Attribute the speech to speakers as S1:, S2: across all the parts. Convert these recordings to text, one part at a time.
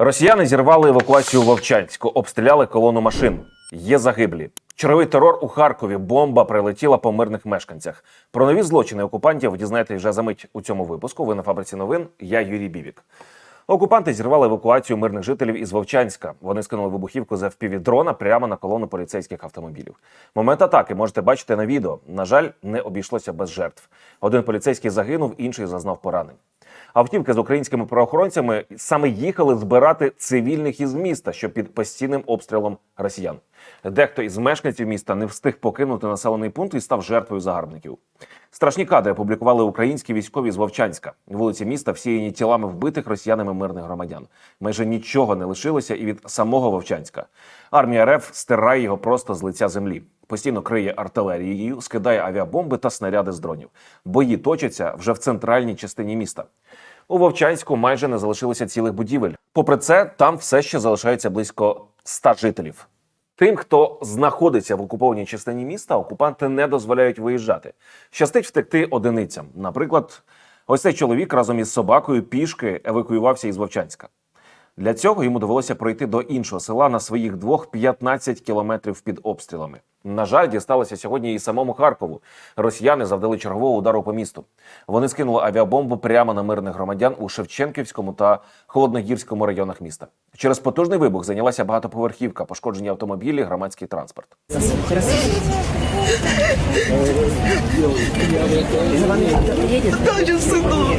S1: Росіяни зірвали евакуацію Вовчанську, обстріляли колону машин. Є загиблі. Черговий терор у Харкові. Бомба прилетіла по мирних мешканцях. Про нові злочини окупантів дізнаєтесь вже за мить у цьому випуску. Ви на фабриці новин. Я Юрій Бібік. Окупанти зірвали евакуацію мирних жителів із Вовчанська. Вони скинули вибухівку за дрона прямо на колону поліцейських автомобілів. Момент атаки можете бачити на відео. На жаль, не обійшлося без жертв. Один поліцейський загинув, інший зазнав поранень. Автівки з українськими правоохоронцями саме їхали збирати цивільних із міста, що під постійним обстрілом росіян. Дехто із мешканців міста не встиг покинути населений пункт і став жертвою загарбників. Страшні кадри опублікували українські військові з Вовчанська. Вулиці міста всіяні тілами вбитих росіянами мирних громадян. Майже нічого не лишилося і від самого Вовчанська. Армія РФ стирає його просто з лиця землі. Постійно криє артилерією, скидає авіабомби та снаряди з дронів. Бої точаться вже в центральній частині міста. У Вовчанську майже не залишилося цілих будівель. Попри це, там все ще залишається близько ста жителів. Тим, хто знаходиться в окупованій частині міста, окупанти не дозволяють виїжджати. Щастить втекти одиницям. Наприклад, ось цей чоловік разом із собакою пішки евакуювався із Вовчанська. Для цього йому довелося пройти до іншого села на своїх двох 15 кілометрів під обстрілами. На жаль, дісталося сьогодні і самому Харкову. Росіяни завдали чергового удару по місту. Вони скинули авіабомбу прямо на мирних громадян у Шевченківському та Холодногірському районах міста. Через потужний вибух зайнялася багатоповерхівка, пошкоджені автомобілі, громадський транспорт.
S2: Дочу сынок.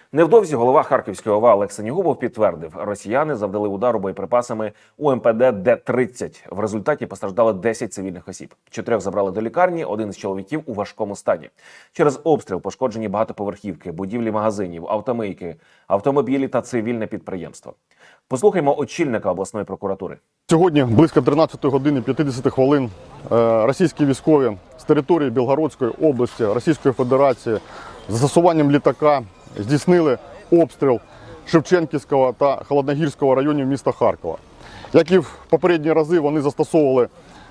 S1: Невдовзі голова Харківської ОВА Олег Сенігубов підтвердив, росіяни завдали удару боєприпасами у МПД Д-30. В результаті постраждали 10 цивільних осіб. Чотирьох забрали до лікарні, один з чоловіків у важкому стані. Через обстріл пошкоджені багатоповерхівки, будівлі магазинів, автомийки, автомобілі та цивільне підприємство. Послухаймо очільника обласної прокуратури.
S3: Сьогодні близько 13 години 50 хвилин е, російські військові з території Білгородської області Російської Федерації з застосуванням літака здійснили обстріл Шевченківського та Холодногірського районів міста Харкова. Як і в попередні рази, вони застосовували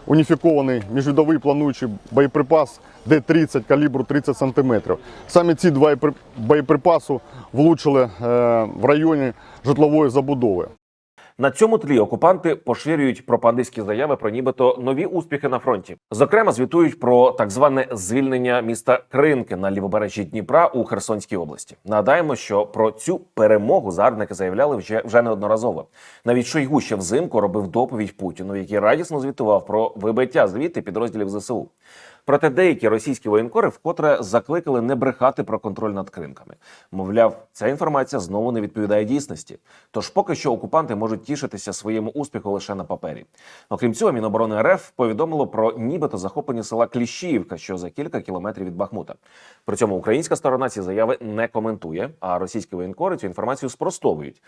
S3: уніфікований міжвідовий плануючий боєприпас Д-30 калібру 30 см. Саме ці два боєприпаси влучили е, в районі житлової забудови.
S1: На цьому тлі окупанти поширюють пропагандистські заяви про нібито нові успіхи на фронті. Зокрема, звітують про так зване звільнення міста Кринки на лівобережжі Дніпра у Херсонській області. Нагадаємо, що про цю перемогу загарбники заявляли вже вже неодноразово. Навіть Шойгу ще взимку робив доповідь Путіну, який радісно звітував про вибиття звідти підрозділів ЗСУ. Проте деякі російські воєнкори вкотре закликали не брехати про контроль над кринками. Мовляв, ця інформація знову не відповідає дійсності. Тож поки що окупанти можуть тішитися своєму успіху лише на папері. Окрім цього, Міноборони РФ повідомило про нібито захоплення села Кліщіївка, що за кілька кілометрів від Бахмута. При цьому українська сторона ці заяви не коментує, а російські воєнкори цю інформацію спростовують.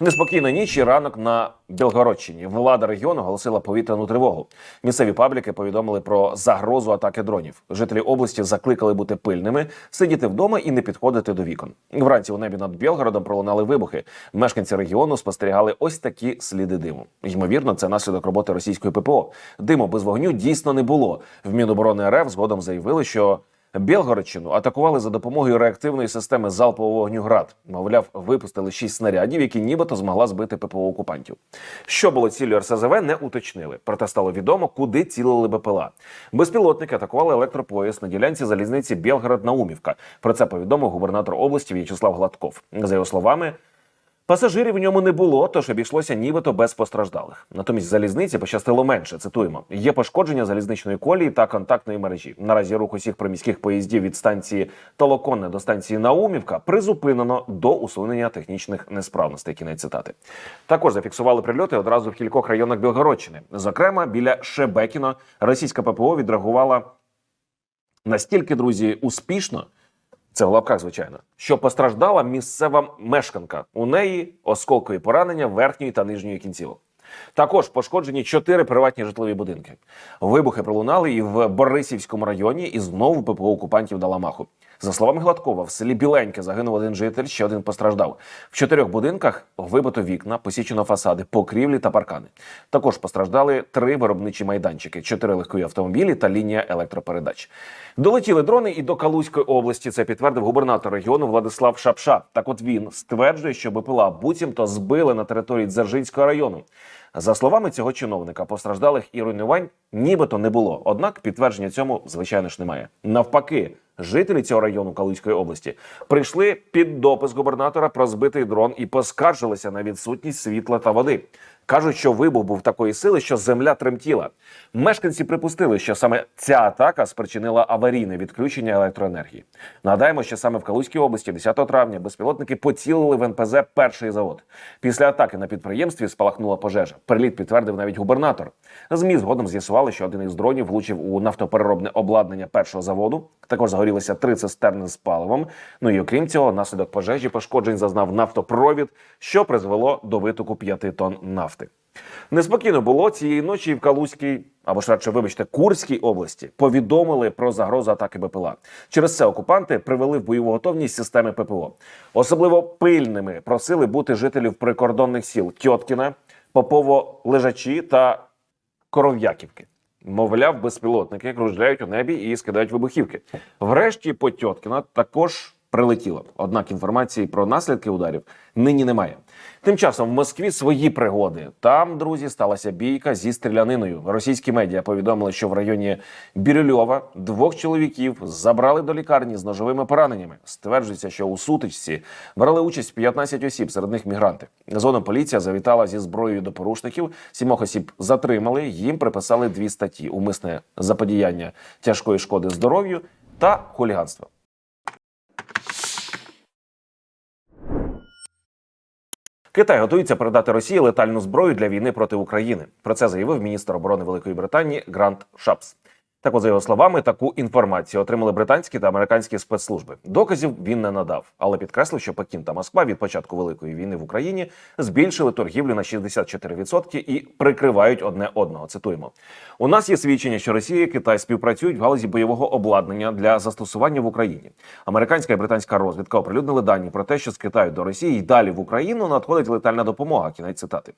S1: Неспокійна ніч і ранок на Білгородщині. Влада регіону оголосила повітряну тривогу. Місцеві пабліки повідомили про загрозу атаки дронів. Жителі області закликали бути пильними, сидіти вдома і не підходити до вікон. Вранці у небі над Білгородом пролунали вибухи. Мешканці регіону спостерігали ось такі сліди диму. Ймовірно, це наслідок роботи російської ППО. Диму без вогню дійсно не було. В Міноборони РФ згодом заявили, що Білгородщину атакували за допомогою реактивної системи залпового вогню ГРАД. Мовляв, випустили шість снарядів, які нібито змогла збити ППО окупантів. Що було ціллю РСЗВ, не уточнили. Проте стало відомо, куди цілили БПЛА. Безпілотники атакували електропоїзд на ділянці залізниці Білгород-Наумівка. Про це повідомив губернатор області В'ячеслав Гладков. За його словами. Пасажирів в ньому не було, тож обійшлося нібито без постраждалих. Натомість залізниці пощастило менше. Цитуємо: є пошкодження залізничної колії та контактної мережі. Наразі рух усіх приміських поїздів від станції Толоконне до станції Наумівка призупинено до усунення технічних несправностей. Кінець цитати. Також зафіксували прильоти одразу в кількох районах Білгородщини. Зокрема, біля Шебекіно російська ППО відреагувала настільки, друзі, успішно. Це в лапках, звичайно, що постраждала місцева мешканка. У неї осколкові поранення верхньої та нижньої кінцівок. Також пошкоджені чотири приватні житлові будинки. Вибухи пролунали і в Борисівському районі, і знову ППО окупантів дала маху. За словами Гладкова, в селі Біленьке загинув один житель, ще один постраждав. В чотирьох будинках вибито вікна, посічено фасади, покрівлі та паркани. Також постраждали три виробничі майданчики, чотири легкові автомобілі та лінія електропередач. Долетіли дрони і до Калузької області. Це підтвердив губернатор регіону Владислав Шапша. Так, от він стверджує, що БПЛА буцімто збили на території Дзержинського району. За словами цього чиновника, постраждалих і руйнувань нібито не було. Однак підтвердження цьому, звичайно ж, немає. Навпаки, жителі цього району Калузької області прийшли під допис губернатора про збитий дрон і поскаржилися на відсутність світла та води. Кажуть, що вибух був такої сили, що земля тремтіла. Мешканці припустили, що саме ця атака спричинила аварійне відключення електроенергії. Нагадаємо, що саме в Калузькій області 10 травня безпілотники поцілили в НПЗ перший завод. Після атаки на підприємстві спалахнула пожежа. Приліт підтвердив навіть губернатор. ЗМІ згодом з'ясували, що один із дронів влучив у нафтопереробне обладнання першого заводу. Також загорілися три цистерни з паливом. Ну і окрім цього, наслідок пожежі пошкоджень зазнав нафтопровід, що призвело до витоку 5 тонн нафти. Неспокійно було цієї ночі в Калузькій, або ж радше, вибачте, Курській області повідомили про загрозу атаки БПЛА. Через це окупанти привели в бойову готовність системи ППО. Особливо пильними просили бути жителів прикордонних сіл Тьоткіна, Попово Лежачі та Коров'яківки. Мовляв, безпілотники кружляють у небі і скидають вибухівки. Врешті по Тьоткіна також прилетіло. Однак інформації про наслідки ударів нині немає. Тим часом в Москві свої пригоди. Там, друзі, сталася бійка зі стріляниною. Російські медіа повідомили, що в районі Бірюльова двох чоловіків забрали до лікарні з ножовими пораненнями. Стверджується, що у сутичці брали участь 15 осіб, серед них мігранти. Згодом поліція завітала зі зброєю до порушників. Сімох осіб затримали. Їм приписали дві статті: умисне заподіяння тяжкої шкоди здоров'ю та хуліганство. Китай готується передати Росії летальну зброю для війни проти України. Про це заявив міністр оборони Великої Британії Грант Шапс. Так, от, за його словами, таку інформацію отримали британські та американські спецслужби. Доказів він не надав, але підкреслив, що Пекін та Москва від початку великої війни в Україні збільшили торгівлю на 64% і прикривають одне одного. Цитуємо: у нас є свідчення, що Росія і Китай співпрацюють в галузі бойового обладнання для застосування в Україні. Американська і британська розвідка оприлюднили дані про те, що з Китаю до Росії й далі в Україну надходить летальна допомога. Кінець цитати.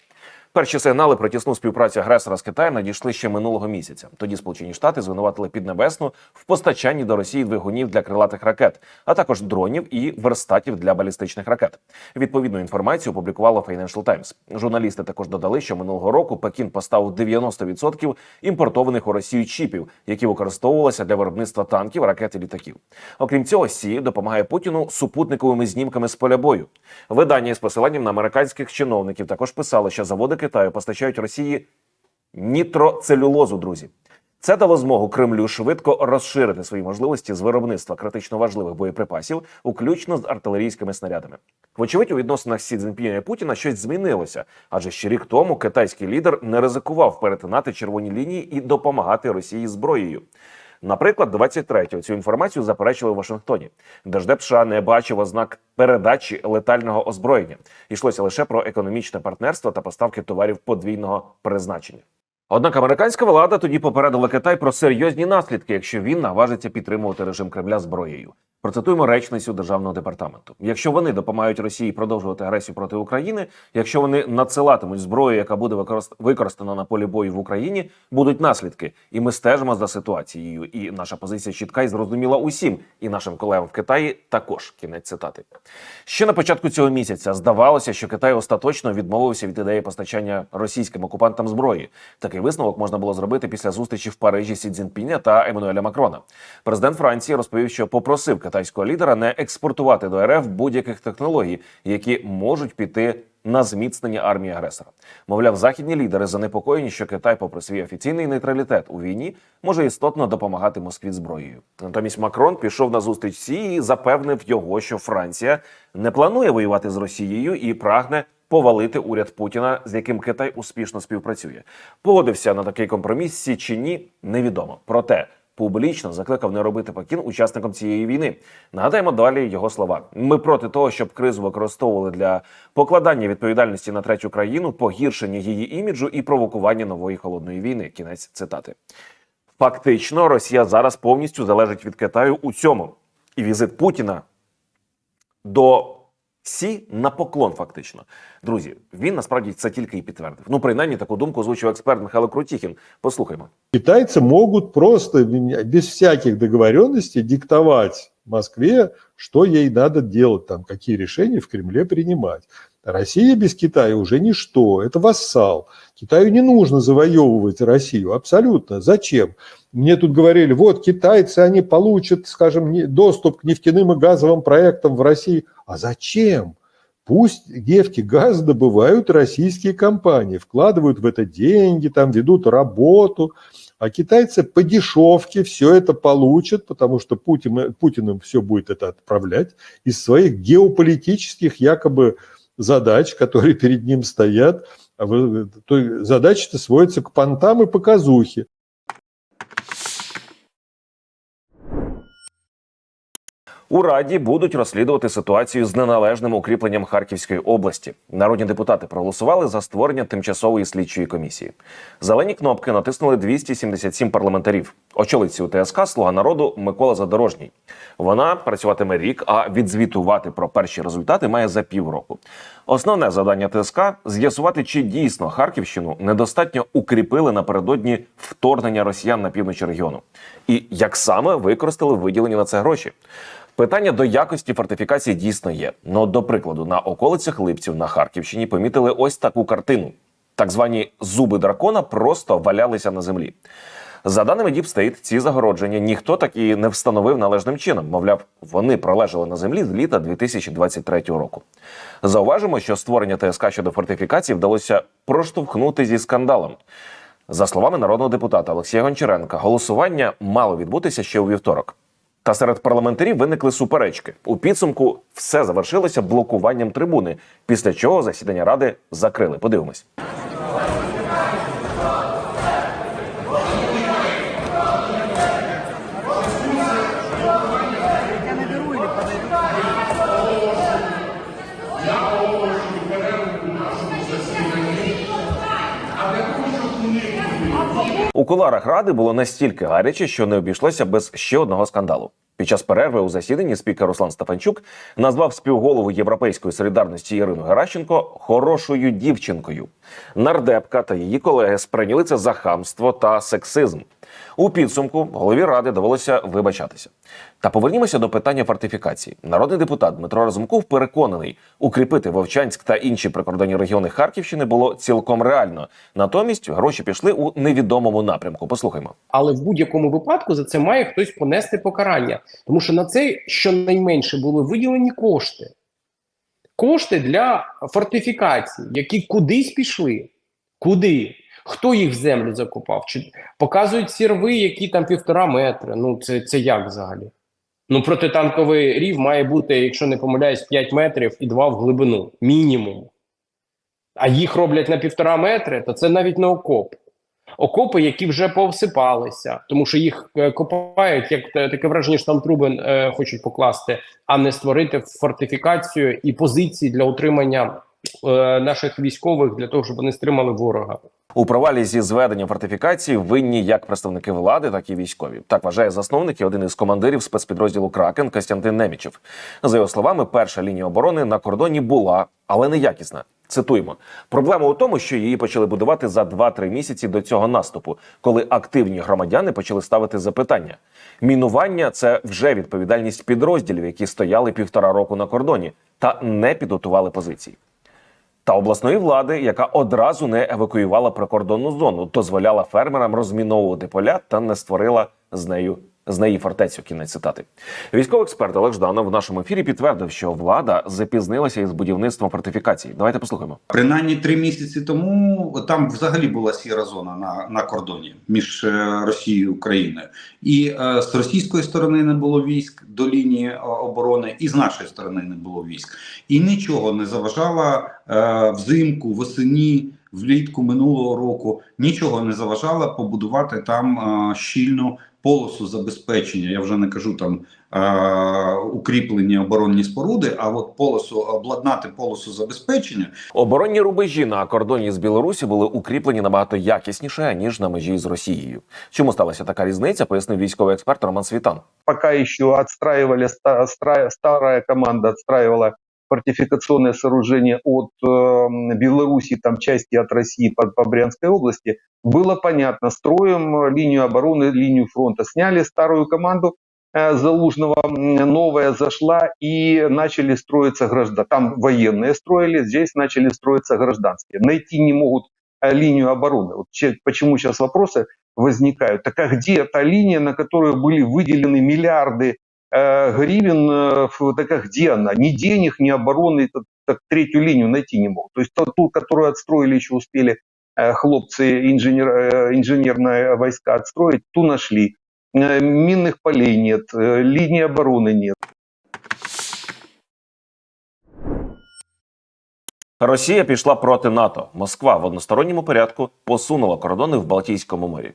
S1: Перші сигнали про тісну співпрацю агресора з Китаєм надійшли ще минулого місяця. Тоді Сполучені Штати звинуватили Піднебесну в постачанні до Росії двигунів для крилатих ракет, а також дронів і верстатів для балістичних ракет. Відповідну інформацію опублікувало Financial Times. Журналісти також додали, що минулого року Пекін поставив 90% імпортованих у Росію чіпів, які використовувалися для виробництва танків, ракет і літаків. Окрім цього, Сі допомагає Путіну супутниковими знімками з поля бою. Видання з посиланням на американських чиновників також писало, що заводи Китаю постачають Росії нітроцелюлозу, друзі. Це дало змогу Кремлю швидко розширити свої можливості з виробництва критично важливих боєприпасів, включно з артилерійськими снарядами. Вочевидь, у відносинах Сі Цзіньпіня і Путіна щось змінилося, адже ще рік тому китайський лідер не ризикував перетинати червоні лінії і допомагати Росії зброєю. Наприклад, 23-го цю інформацію заперечили в Вашингтоні. Держдеп США не бачив ознак передачі летального озброєння. Йшлося лише про економічне партнерство та поставки товарів подвійного призначення. Однак американська влада тоді попередила Китай про серйозні наслідки, якщо він наважиться підтримувати режим Кремля зброєю. Процитуємо речницю державного департаменту. Якщо вони допомагають Росії продовжувати агресію проти України, якщо вони надсилатимуть зброю, яка буде використ- використана на полі бою в Україні, будуть наслідки. І ми стежимо за ситуацією. І наша позиція чітка і зрозуміла усім, і нашим колегам в Китаї також. Кінець цитати. Ще на початку цього місяця здавалося, що Китай остаточно відмовився від ідеї постачання російським окупантам зброї. Такий висновок можна було зробити після зустрічі в Парижі Сі Цзіньпіня та Еммануеля Макрона. Президент Франції розповів, що попросив китайського лідера не експортувати до РФ будь-яких технологій, які можуть піти. На зміцнення армії агресора, мовляв, західні лідери занепокоєні, що Китай, попри свій офіційний нейтралітет у війні, може істотно допомагати Москві зброєю. Натомість Макрон пішов на зустріч Сі і запевнив його, що Франція не планує воювати з Росією і прагне повалити уряд Путіна, з яким Китай успішно співпрацює. Погодився на такий компроміс чи ні, невідомо. Проте публічно закликав не робити покін учасникам цієї війни. Нагадаємо далі його слова: ми проти того, щоб кризу використовували для покладання відповідальності на третю країну, погіршення її іміджу і провокування нової холодної війни. Кінець цитати. Фактично, Росія зараз повністю залежить від Китаю у цьому. І візит Путіна до Сі на поклон, фактично. Друзі, він насправді це тільки і підтвердив. Ну, принаймні, таку думку озвучив експерт Михайло Крутіхін. Послухаймо.
S2: Китайці можуть просто без всяких договоренностей диктувати Москве, что ей надо делать, там, какие решения в Кремле принимать. Россия без Китая уже ничто, это вассал. Китаю не нужно завоевывать Россию, абсолютно. Зачем? Мне тут говорили, вот китайцы, они получат, скажем, доступ к нефтяным и газовым проектам в России. А зачем? Пусть нефть и газ добывают российские компании, вкладывают в это деньги, там ведут работу, а китайцы по дешевке все это получат, потому что Путин, Путин им все будет это отправлять из своих геополитических якобы задач, которые перед ним стоят. А вы- то задачи-то сводится к понтам и показухе.
S1: У Раді будуть розслідувати ситуацію з неналежним укріпленням Харківської області. Народні депутати проголосували за створення тимчасової слідчої комісії. Зелені кнопки натиснули 277 парламентарів. Очолить цю ТСК Слуга народу Микола Задорожній. Вона працюватиме рік, а відзвітувати про перші результати має за півроку. Основне завдання ТСК з'ясувати, чи дійсно Харківщину недостатньо укріпили напередодні вторгнення росіян на півночі регіону, і як саме використали виділені на це гроші. Питання до якості фортифікації дійсно є. Ну, до прикладу, на околицях Липців на Харківщині помітили ось таку картину: так звані зуби дракона просто валялися на землі. За даними State, ці загородження ніхто так і не встановив належним чином. Мовляв, вони пролежали на землі з літа 2023 року. Зауважимо, що створення ТСК щодо фортифікації вдалося проштовхнути зі скандалом. За словами народного депутата Олексія Гончаренка, голосування мало відбутися ще у вівторок. Та серед парламентарів виникли суперечки. У підсумку все завершилося блокуванням трибуни, після чого засідання ради закрили. Подивимось. Куларах ради було настільки гаряче, що не обійшлося без ще одного скандалу. Під час перерви у засіданні спікер Руслан Стефанчук назвав співголову Європейської солідарності Ірину Геращенко хорошою дівчинкою. Нардепка та її колеги сприйняли це за хамство та сексизм. У підсумку голові ради довелося вибачатися. Та повернімося до питання фортифікації. Народний депутат Дмитро Разумков переконаний, укріпити Вовчанськ та інші прикордонні регіони Харківщини було цілком реально. Натомість гроші пішли у невідомому напрямку. Послухаймо.
S4: але в будь-якому випадку за це має хтось понести покарання, тому що на це щонайменше були виділені кошти. Кошти для фортифікацій, які кудись пішли. Куди? Хто їх землю закопав? Чи показують ці рви, які там півтора метри? Ну це, це як взагалі? Ну, протитанковий рів має бути, якщо не помиляюсь, 5 метрів і 2 в глибину. Мінімум. А їх роблять на півтора метри, то це навіть не окоп окопи, які вже повсипалися, тому що їх е, копають, як таке враження, що там труби е, хочуть покласти, а не створити фортифікацію і позиції для утримання наших військових для того, щоб вони стримали ворога.
S1: У провалі зі зведенням фортифікації винні як представники влади, так і військові. Так вважає засновник і один із командирів спецпідрозділу Кракен Костянтин Немічев. За його словами, перша лінія оборони на кордоні була, але не якісна. Цитуємо: проблема у тому, що її почали будувати за 2-3 місяці до цього наступу, коли активні громадяни почали ставити запитання. Мінування це вже відповідальність підрозділів, які стояли півтора року на кордоні та не підготували позиції та обласної влади, яка одразу не евакуювала прикордонну зону, дозволяла фермерам розміновувати поля та не створила з нею неї фортецю. Кінець цитати. Військовий експерт Олег Жданов в нашому ефірі підтвердив, що влада запізнилася із будівництвом фортифікацій. Давайте послухаємо.
S5: Принаймні три місяці тому там взагалі була сіра зона на, на кордоні між е, Росією і Україною, і е, з російської сторони не було військ до лінії е, оборони, і з нашої сторони не було військ. І нічого не заважало е, взимку, восені, влітку минулого року. Нічого не заважало побудувати там е, щільну полосу забезпечення. Я вже не кажу там е, укріплені оборонні споруди, а от полосу обладнати полосу забезпечення
S1: Оборонні рубежі на кордоні з Білорусі були укріплені набагато якісніше ніж на межі з Росією. Чому сталася така різниця? Пояснив військовий експерт Роман Світан.
S6: пока еще отстраивали, ста- стра- старая команда отстраивала фортификационное сооружение от э, Белоруссии, там части от России по, по Брянской области, было понятно, строим линию обороны, линию фронта. Сняли старую команду э, Залужного, новая зашла и начали строиться граждан. Там военные строили, здесь начали строиться гражданские. Найти не могут э, линию обороны. Вот че- почему сейчас вопросы возникают. Так а где та линия, на которую были выделены миллиарды гривен, э, ф- так а где она? Ни денег, ни обороны, так, так третью линию найти не могут. То есть ту, ту, которую отстроили, еще успели э, хлопцы, инженер, э, инженерные войска отстроить, ту нашли. Э, минных полей нет, э, линии обороны нет.
S1: Росія пішла проти НАТО. Москва в односторонньому порядку посунула кордони в Балтійському морі.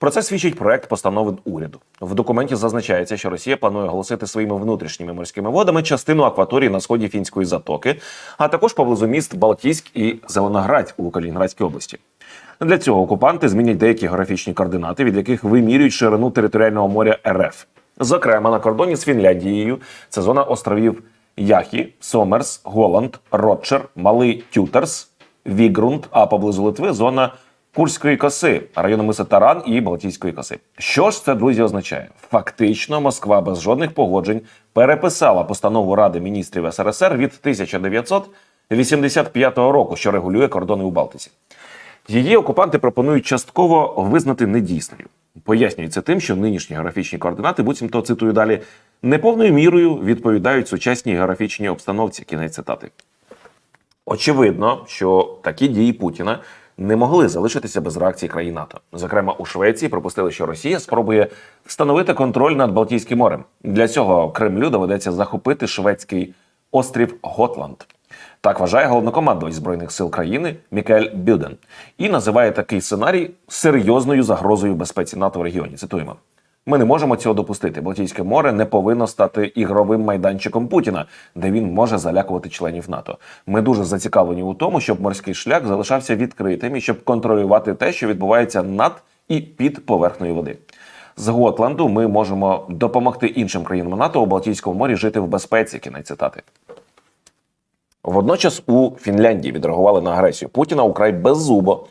S1: Про це свідчить проект постанови уряду. В документі зазначається, що Росія планує оголосити своїми внутрішніми морськими водами частину акваторії на сході фінської затоки, а також поблизу міст Балтійськ і Зеленоградськ у Калінінградській області. Для цього окупанти змінять деякі географічні координати, від яких вимірюють ширину територіального моря РФ. Зокрема, на кордоні з Фінляндією це зона островів Яхі, Сомерс, Голланд, Ротчер, Малий Тютерс, Вігрунд, а поблизу Литви зона Курської коси, району миса Таран і Балтійської коси. Що ж це, друзі, означає? Фактично, Москва без жодних погоджень переписала постанову Ради міністрів СРСР від 1985 року, що регулює кордони у Балтиці. Її окупанти пропонують частково визнати недійсною. Пояснюють це тим, що нинішні географічні координати, буцімто цитую далі, неповною мірою відповідають сучасній географічній обстановці. Кінець цитати. Очевидно, що такі дії Путіна не могли залишитися без реакції країн НАТО. Зокрема, у Швеції припустили, що Росія спробує встановити контроль над Балтійським морем. Для цього Кремлю доведеться захопити шведський острів Готланд. Так вважає головнокомандувач збройних сил країни Мікель Бюден і називає такий сценарій серйозною загрозою безпеці НАТО в регіоні. Цитуємо. Ми не можемо цього допустити. Балтійське море не повинно стати ігровим майданчиком Путіна, де він може залякувати членів НАТО. Ми дуже зацікавлені у тому, щоб морський шлях залишався відкритим і щоб контролювати те, що відбувається над і під поверхнею води. З Готланду ми можемо допомогти іншим країнам НАТО у Балтійському морі жити в безпеці. Кінець цитати. Водночас у Фінляндії відреагували на агресію Путіна украй беззубо.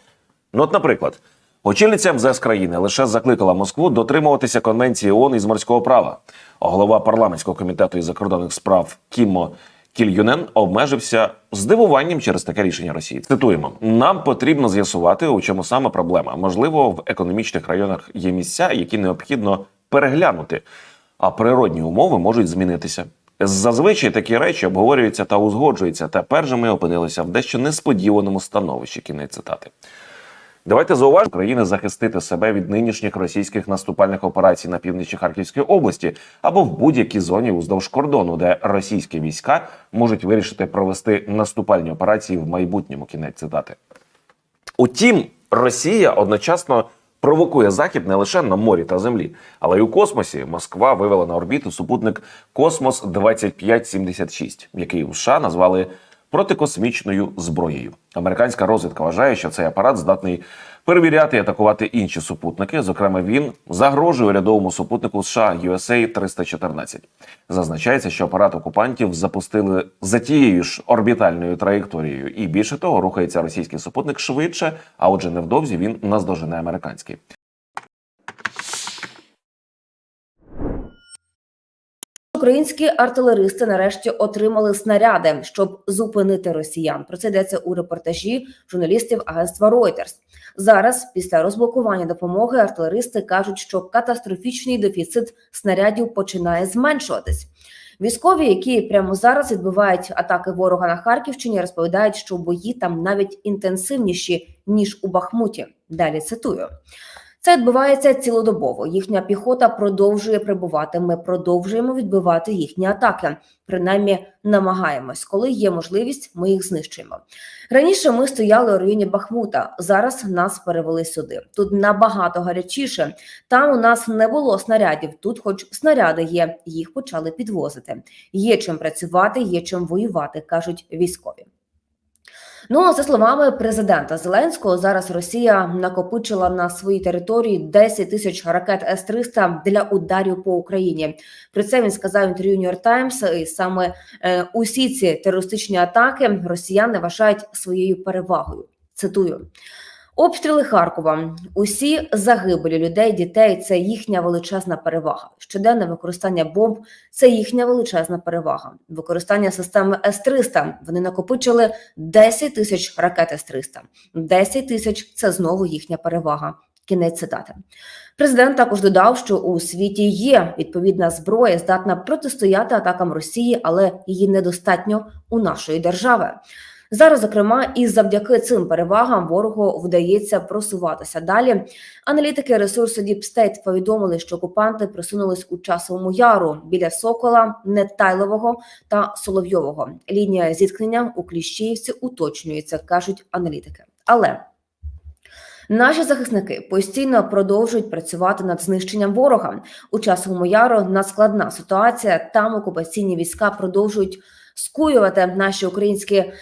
S1: Ну, от, наприклад, очільниця МЗС країни лише закликала Москву дотримуватися конвенції ООН із морського права. Голова парламентського комітету із закордонних справ Кімо Кільюнен обмежився здивуванням через таке рішення Росії. Цитуємо: нам потрібно з'ясувати, у чому саме проблема. Можливо, в економічних районах є місця, які необхідно переглянути, а природні умови можуть змінитися. Зазвичай такі речі обговорюються та узгоджуються. Тепер же ми опинилися в дещо несподіваному становищі. Кінець цитати. Давайте зауважимо України захистити себе від нинішніх російських наступальних операцій на півночі Харківської області або в будь-якій зоні уздовж кордону, де російські війська можуть вирішити провести наступальні операції в майбутньому. Кінець цитати. Утім, Росія одночасно провокує захід не лише на морі та землі, але й у космосі. Москва вивела на орбіту супутник Космос 2576 який у США назвали протикосмічною зброєю. Американська розвідка вважає, що цей апарат здатний перевіряти і атакувати інші супутники. Зокрема, він загрожує рядовому супутнику США USA 314. Зазначається, що апарат окупантів запустили за тією ж орбітальною траєкторією, і більше того, рухається російський супутник швидше, а отже, невдовзі він наздожене американський.
S7: Українські артилеристи нарешті отримали снаряди, щоб зупинити росіян. Про це йдеться у репортажі журналістів агентства Reuters. Зараз, після розблокування допомоги, артилеристи кажуть, що катастрофічний дефіцит снарядів починає зменшуватись. Військові, які прямо зараз відбивають атаки ворога на Харківщині, розповідають, що бої там навіть інтенсивніші ніж у Бахмуті. Далі цитую. Це відбувається цілодобово. Їхня піхота продовжує прибувати. Ми продовжуємо відбивати їхні атаки. Принаймні намагаємось. Коли є можливість, ми їх знищуємо. Раніше ми стояли у районі Бахмута. Зараз нас перевели сюди. Тут набагато гарячіше. Там у нас не було снарядів. Тут, хоч снаряди є, їх почали підвозити. Є чим працювати, є чим воювати, кажуть військові. Ну а за словами президента Зеленського, зараз Росія накопичила на своїй території 10 тисяч ракет С-300 для ударів по Україні. Про це він сказав інтерв'ю New York Times. І саме е, усі ці терористичні атаки росіяни вважають своєю перевагою. Цитую. Обстріли Харкова, усі загибелі людей, дітей це їхня величезна перевага. Щоденне використання бомб це їхня величезна перевага. Використання системи С-300. Вони накопичили 10 тисяч ракет С-300. 10 тисяч це знову їхня перевага. Кінець цитати. Президент також додав, що у світі є відповідна зброя, здатна протистояти атакам Росії, але її недостатньо у нашої держави. Зараз, зокрема, і завдяки цим перевагам ворогу вдається просуватися далі. Аналітики ресурсу Deep State повідомили, що окупанти просунулись у часовому яру біля Сокола, Нетайлового та Соловйового. Лінія зіткнення у Кліщіївці уточнюється, кажуть аналітики. Але Наші захисники постійно продовжують працювати над знищенням ворога. У часовому яру надскладна ситуація. Там окупаційні війська продовжують скуювати наші українські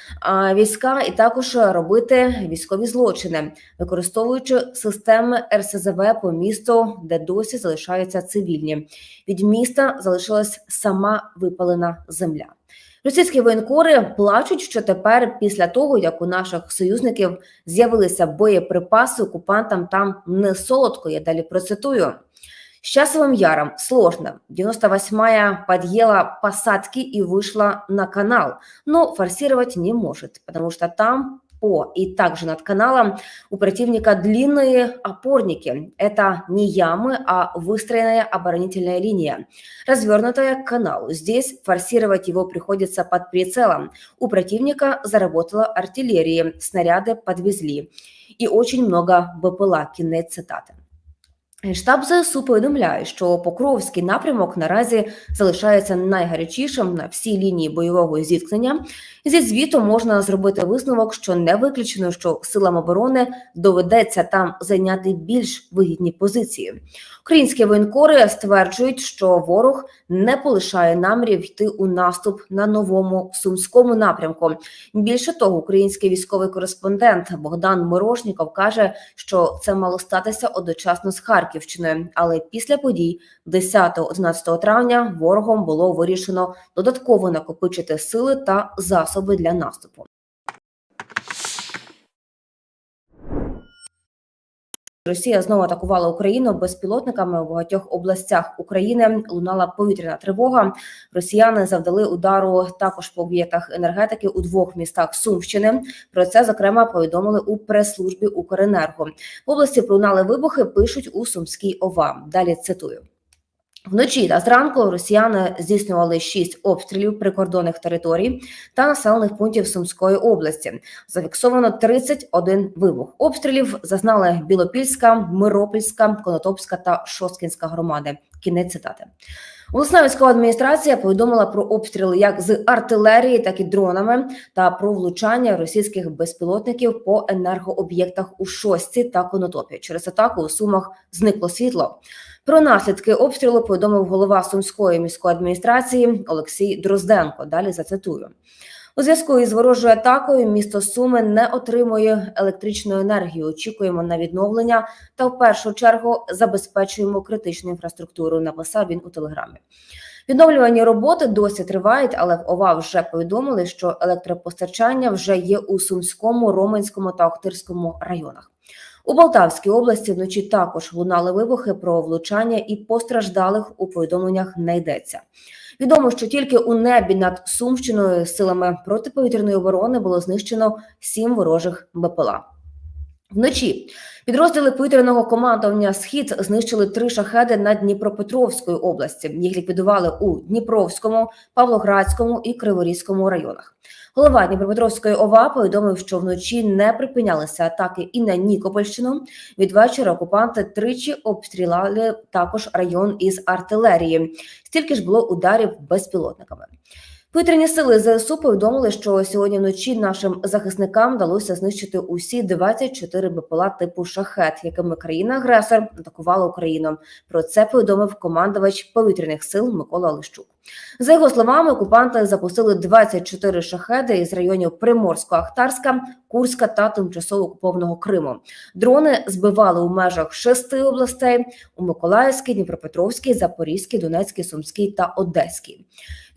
S7: війська і також робити військові злочини, використовуючи системи РСЗВ по місту, де досі залишаються цивільні. Від міста залишилась сама випалена земля. Російські воєнкори плачуть, що тепер, після того як у наших союзників з'явилися боєприпаси, окупантам там не солодко. Я далі процитую. С часовым яром сложно. 98-я подъела посадки и вышла на канал, но форсировать не может, потому что там по и также над каналом у противника длинные опорники. Это не ямы, а выстроенная оборонительная линия, развернутая к каналу. Здесь форсировать его приходится под прицелом. У противника заработала артиллерия, снаряды подвезли. И очень много БПЛА, кінець цитати. Штаб ЗСУ повідомляє, що Покровський напрямок наразі залишається найгарячішим на всій лінії бойового зіткнення. Зі звіту можна зробити висновок, що не виключено, що силам оборони доведеться там зайняти більш вигідні позиції. Українські воєнкори стверджують, що ворог не полишає намірів йти у наступ на новому сумському напрямку. Більше того, український військовий кореспондент Богдан Мирошніков каже, що це мало статися одночасно з Харківщиною, але після подій 10-11 травня ворогом було вирішено додатково накопичити сили та засоби для наступу. Росія знову атакувала Україну безпілотниками у багатьох областях України. Лунала повітряна тривога. Росіяни завдали удару також по об'єктах енергетики у двох містах Сумщини. Про це зокрема повідомили у прес-службі Укренерго. В області пролунали вибухи. Пишуть у Сумській ОВА. Далі цитую. Вночі та зранку росіяни здійснювали шість обстрілів прикордонних територій та населених пунктів Сумської області. Зафіксовано 31 вибух. Обстрілів зазнали Білопільська, Миропільська, Конотопська та Шосткінська громади. Кінець цитати. Обласна військова адміністрація повідомила про обстріли як з артилерії, так і дронами, та про влучання російських безпілотників по енергооб'єктах у Шостці та Конотопі. Через атаку у Сумах зникло світло. Про наслідки обстрілу повідомив голова Сумської міської адміністрації Олексій Дрозденко. Далі зацитую. У зв'язку із ворожою атакою місто Суми не отримує електричну енергію. Очікуємо на відновлення та в першу чергу забезпечуємо критичну інфраструктуру. Написав він у телеграмі. Відновлювані роботи досі тривають, але в ОВА вже повідомили, що електропостачання вже є у Сумському, Роменському та Охтирському районах. У Полтавській області вночі також лунали вибухи про влучання і постраждалих у повідомленнях не йдеться. Відомо, що тільки у небі над Сумщиною силами протиповітряної оборони було знищено сім ворожих БПЛА. Вночі підрозділи повітряного командування Схід знищили три шахеди над Дніпропетровською області. Їх ліквідували у Дніпровському, Павлоградському і Криворізькому районах. Голова Дніпропетровської ОВА повідомив, що вночі не припинялися атаки і на Нікопольщину. Від вечора окупанти тричі обстріляли також район із артилерії. Стільки ж було ударів безпілотниками. Повітряні сили ЗСУ повідомили, що сьогодні вночі нашим захисникам вдалося знищити усі 24 БПЛА типу шахет, якими країна-агресор атакувала Україну. Про це повідомив командувач повітряних сил Микола Лищук. За його словами, окупанти запустили 24 шахеди із районів Приморсько-Ахтарська, Курська та тимчасово окупованого Криму. Дрони збивали у межах шести областей: у Миколаївській, Дніпропетровській, Запорізькій, Донецькій, Сумській та Одеській.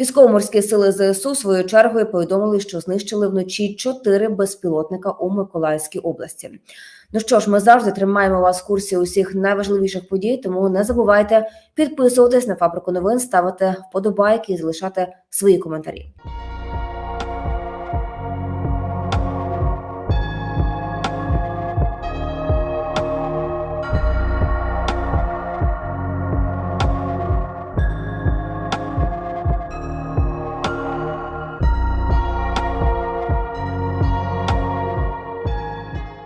S7: Військово-морські сили ЗСУ своєю чергою повідомили, що знищили вночі чотири безпілотника у Миколаївській області. Ну що ж, ми завжди тримаємо вас в курсі усіх найважливіших подій, тому не забувайте підписуватись на фабрику новин, ставити вподобайки і залишати свої коментарі.